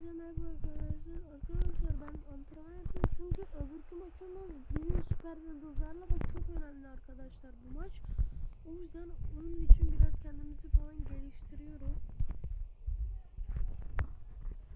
Merhaba arkadaşlar. Arkadaşlar ben antrenman yapıyorum çünkü öbürkü maçımız büyük süper yıldızlarla ve çok önemli arkadaşlar bu maç. O yüzden onun için biraz kendimizi falan geliştiriyoruz.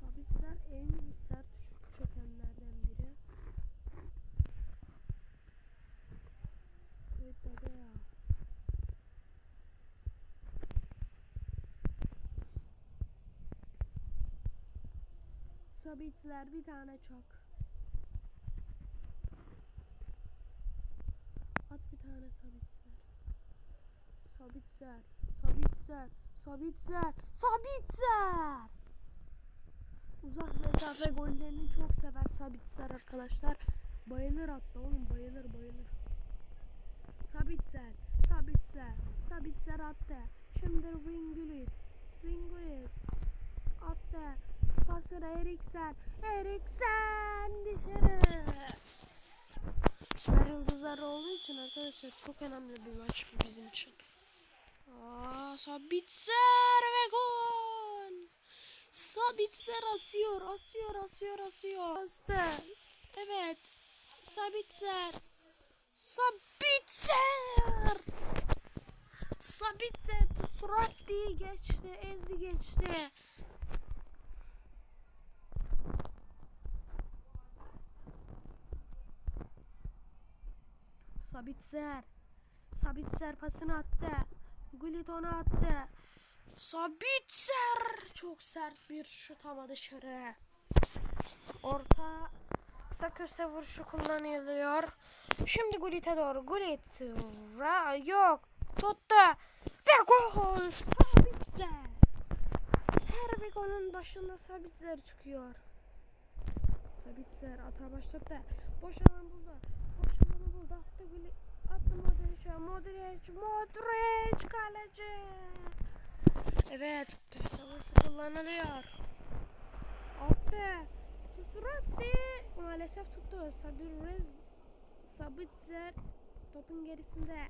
Sabitler en sert şut çekenlerden biri. Evet bebe ya. Sabitler bir tane çak. At bir tane sabitler. Sabitler. Sabitler. Sabitler. Sabitler. Uzak mesafe gollerini çok sever Sabitler arkadaşlar. Bayılır hatta oğlum bayılır bayılır. Sabitler. Sabitler. Sabitler attı. Şimdi Wingulit. Wingulit. Attı. Pasır Eriksen. Eriksen dışarı. Süper yıldızlar olduğu için arkadaşlar çok önemli bir maç bu bizim için. Aa, Sabitzer ve gol. Sabitzer asıyor, asıyor, asıyor, asıyor. Bastı. Evet. Sabitzer. Sabitzer. Sabitzer Suratli geçti, ezdi geçti. Sabitzer. Sabitzer pasını attı. Gullit onu attı. Sabitzer çok sert bir şut ama dışarı. Orta kısa köşe vuruşu kullanılıyor. Şimdi Gullit'e doğru. Gullit ra yok. Tuttu. Ve gol. Sabitzer. Her bir golün başında Sabitzer çıkıyor. Sabitzer ata başlattı. Boş alan buldu. Buldu. Attı Gullit. Attı Modric'e. Modric. Modric kaleci. Evet. Savaşı kullanılıyor. Attı. Tusuratti. Maalesef tuttu. Sabir Rez. Sabitzer. Topun gerisinde.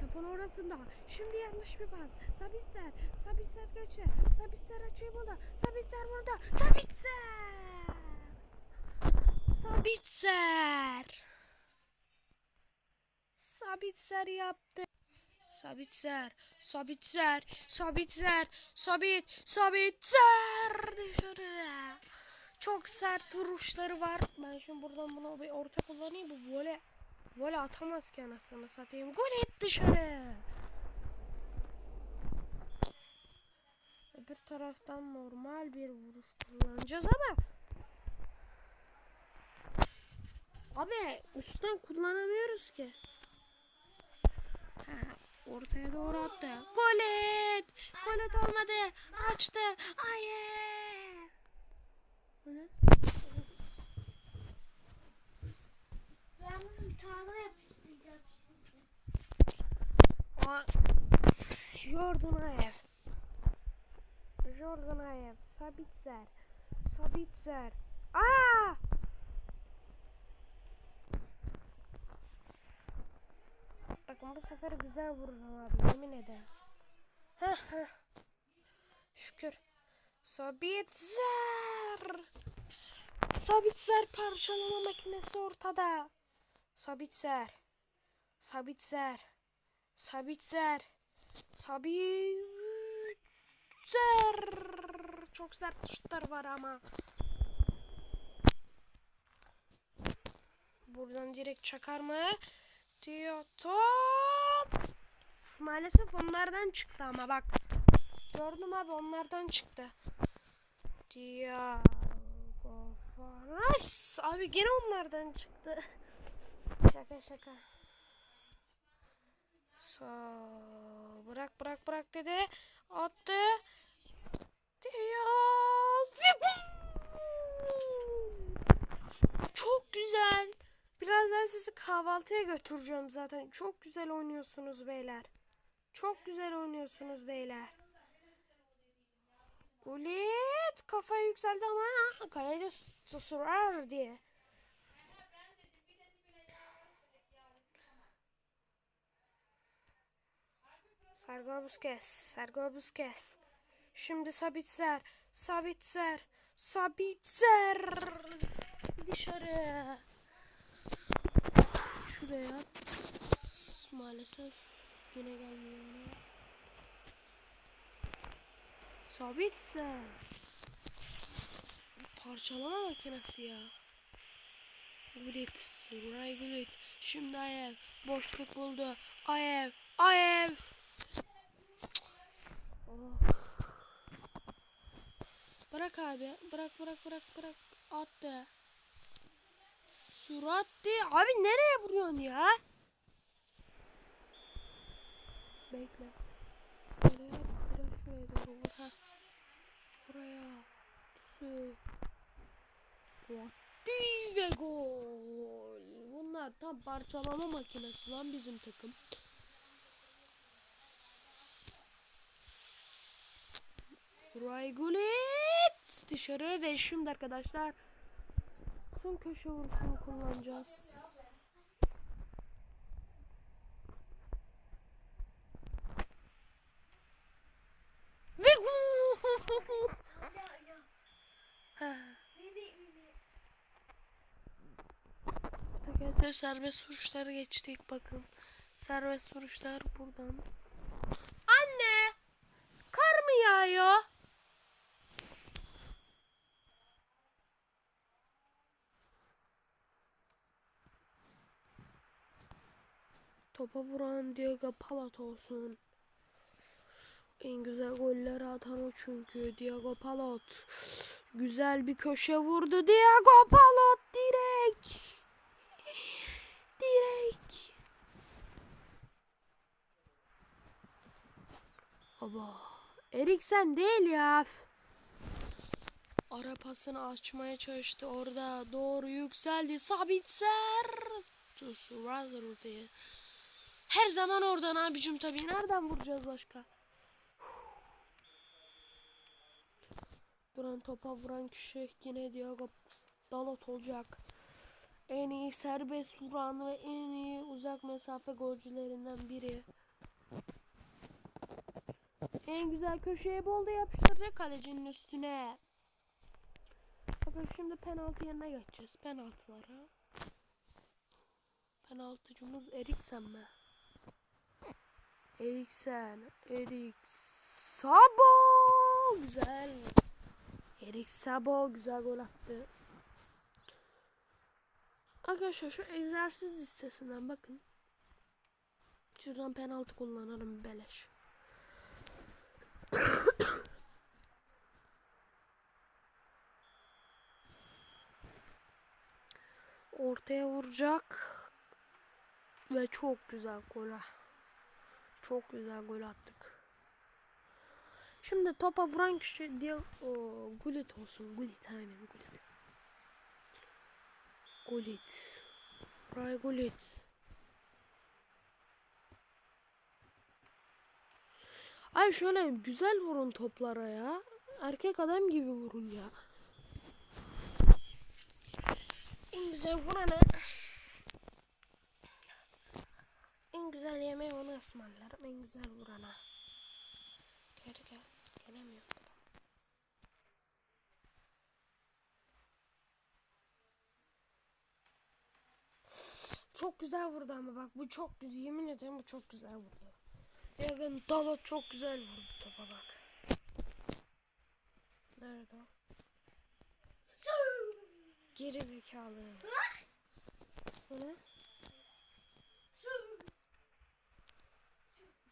Topun orasında. Şimdi yanlış bir pas. Sabitzer. Sabitzer geçti. Sabitzer açıyı buldu. Sabitzer vurdu. Sabitzer. Sabitzer. Sabitzer yaptı. Sabitzer, Sabitzer, Sabitzer, Sabit, Sabitzer. Çok sert vuruşları var. Ben şimdi buradan buna bir orta kullanayım. Bu vole, vole atamaz ki anasını satayım. Gol et dışarı. Öbür taraftan normal bir vuruş kullanacağız ama Abi üstten kullanamıyoruz ki. Ha, ortaya doğru attı. Golet! Golet olmadı. Açtı. Hayır. Ben bunu yapıştıracağım şimdi. Jordan Ayev. Jordan Ayev. Sabitzer. Sabitzer. Aa! Bakın bu sefer güzel vuracağım abi yemin ederim. Heh, heh. Şükür. Sabitzer. Sabitzer parçalama makinesi ortada. Sabitzer. Sabitzer. Sabitzer. Sabitzer. Çok sert şutlar var ama. Buradan direkt çakar mı? Diyor top. Maalesef onlardan çıktı ama bak. Gördüm abi onlardan çıktı. Diago Faras. Abi gene onlardan çıktı. şaka şaka. Sol. Bırak bırak bırak dedi. Attı. Gol! Çok güzel. Birazdan sizi kahvaltıya götüreceğim zaten. Çok güzel oynuyorsunuz beyler. Çok güzel oynuyorsunuz beyler. Gullit kafa yükseldi ama kalede susurar diye. Sergio Busquets. Sergio Busquets. Şimdi Sabitzer. Sabitzer. Sabitzer. Dışarı. Şuraya. Maalesef yine gelmiyor. Sabitzer. Parçalama makinesi ya. Ray Gullit. Şimdi Ayev boşluk buldu. Ayev. Oh. Bırak abi. Bırak bırak bırak bırak. Attı. Suratlı. Abi nereye vuruyorsun ya? Bekle. Buraya biraz şuraya doğru vur. Ha. Buraya. Su. Attı ve gol. Bunlar tam parçalama makinesi lan bizim takım. Ray Gullit dışarı ve şimdi arkadaşlar son köşe vuruşunu kullanacağız. Ve. Arkadaşlar serbest vuruşları geçtik bakın. Serbest vuruşlar buradan. Anne! Kar mı yağıyor? Topa vuran Diego Palat olsun. En güzel golleri atan o çünkü Diego Palat. Güzel bir köşe vurdu Diego Palat direkt. Direkt. Baba. Eriksen değil ya. Ara pasını açmaya çalıştı orada. Doğru yükseldi. Sabitzer. Razor diye. Her zaman oradan abicim tabii. Nereden vuracağız başka? Duran topa vuran kişi yine Diego Dalot olacak. En iyi serbest vuran ve en iyi uzak mesafe golcülerinden biri. En güzel köşeye bolda yapıştırdı kalecinin üstüne. Bakın şimdi penaltı yerine geçeceğiz. Penaltılara. Penaltıcımız Eriksen mi? Eriksen. Erik Sabo. Güzel. Erik Sabo güzel gol attı. Arkadaşlar şu egzersiz listesinden bakın. Şuradan penaltı kullanırım beleş. Ortaya vuracak. Ve çok güzel gol. Çok güzel gol attık. Şimdi topa vuran kişi diye o Gullit olsun. Gullit aynen Gullit. Gullit. Ray Gullit. Ay şöyle güzel vurun toplara ya. Erkek adam gibi vurun ya. En güzel vuranı en güzel yemeği onu ısmarlarım. En güzel vurana. Geri gel. Gelemiyorum. Çok güzel vurdu ama bak bu çok güzel. Yemin ederim bu çok güzel vurdu. Yakın Dalot çok güzel vurdu topa bak. Nerede o? Geri zekalı. Bu ne?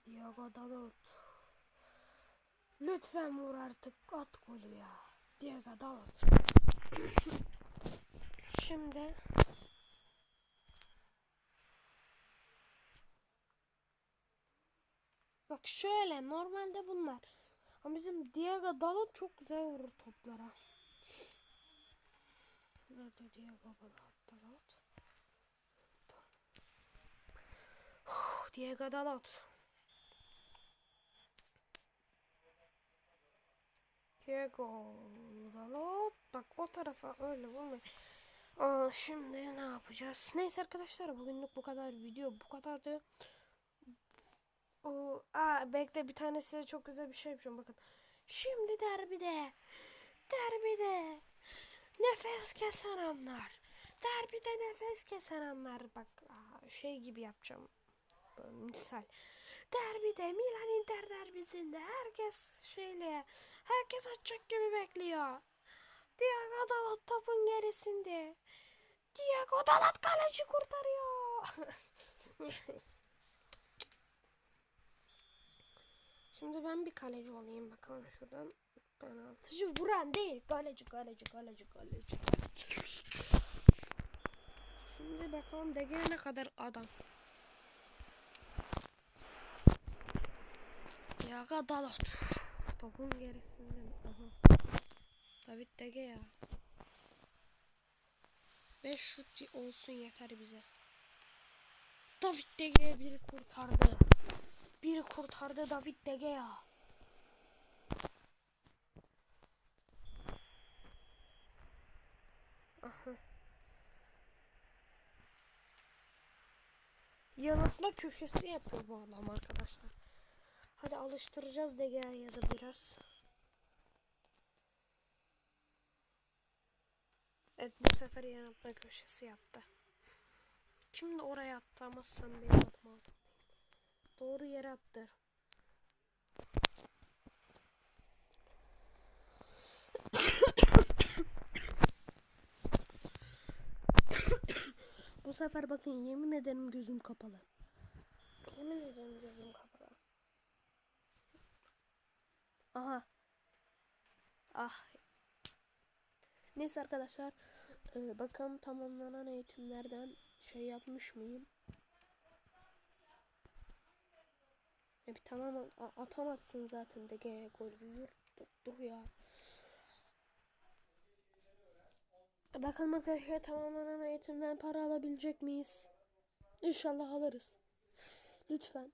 Diego Dalot. Lütfen vur artık at golü ya. Diego Dalot. Şimdi Bak şöyle normalde bunlar. Ama bizim Diego Dalot çok güzel vurur toplara. Nerede Diego Dalot? Diego Dalot. Diego Dalot. Bak o tarafa öyle vurmayın. Aa, şimdi ne yapacağız? Neyse arkadaşlar bugünlük bu kadar video bu kadardı. O, aa, bekle bir tane size çok güzel bir şey yapacağım bakın. Şimdi derbide nefes kesen anlar. Derbide nefes kesen anlar. Bak aa, şey gibi yapacağım. Böyle misal. Derbide Milan Inter derbisinde herkes şöyle herkes atacak gibi bekliyor. Diego Dalot topun gerisinde. Diego Dalot kaleci kurtarıyor. Şimdi ben bir kaleci olayım bakalım şuradan. Penaltıcı vuran değil. Kaleci kaleci kaleci kaleci. Şimdi bakalım Dege ne kadar adam. Diego Dalot. Topun gerisinden. Aha. David Dege ya. 5 şut olsun yeter bize. David De Gea biri kurtardı. Biri kurtardı David De Gea. Aha. Yanıltma köşesi yapıyor bu adam arkadaşlar. Hadi alıştıracağız De Gea'ya da biraz. Evet bu sefer yanıltma köşesi yaptı. Şimdi oraya attı ama sen adıma attın. Doğru yere attı. bu sefer bakın yemin ederim gözüm kapalı. Yemin ederim gözüm kapalı. Aha. Ah Neyse arkadaşlar e, bakalım tamamlanan eğitimlerden şey yapmış mıyım? E, bir tamam atamazsın zaten de G gol dur, dur, dur ya. Bakalım arkadaşlar tamamlanan eğitimden para alabilecek miyiz? İnşallah alırız. Lütfen.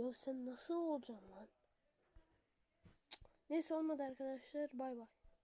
Ya sen nasıl olacaksın lan? Neyse olmadı arkadaşlar. Bay bay.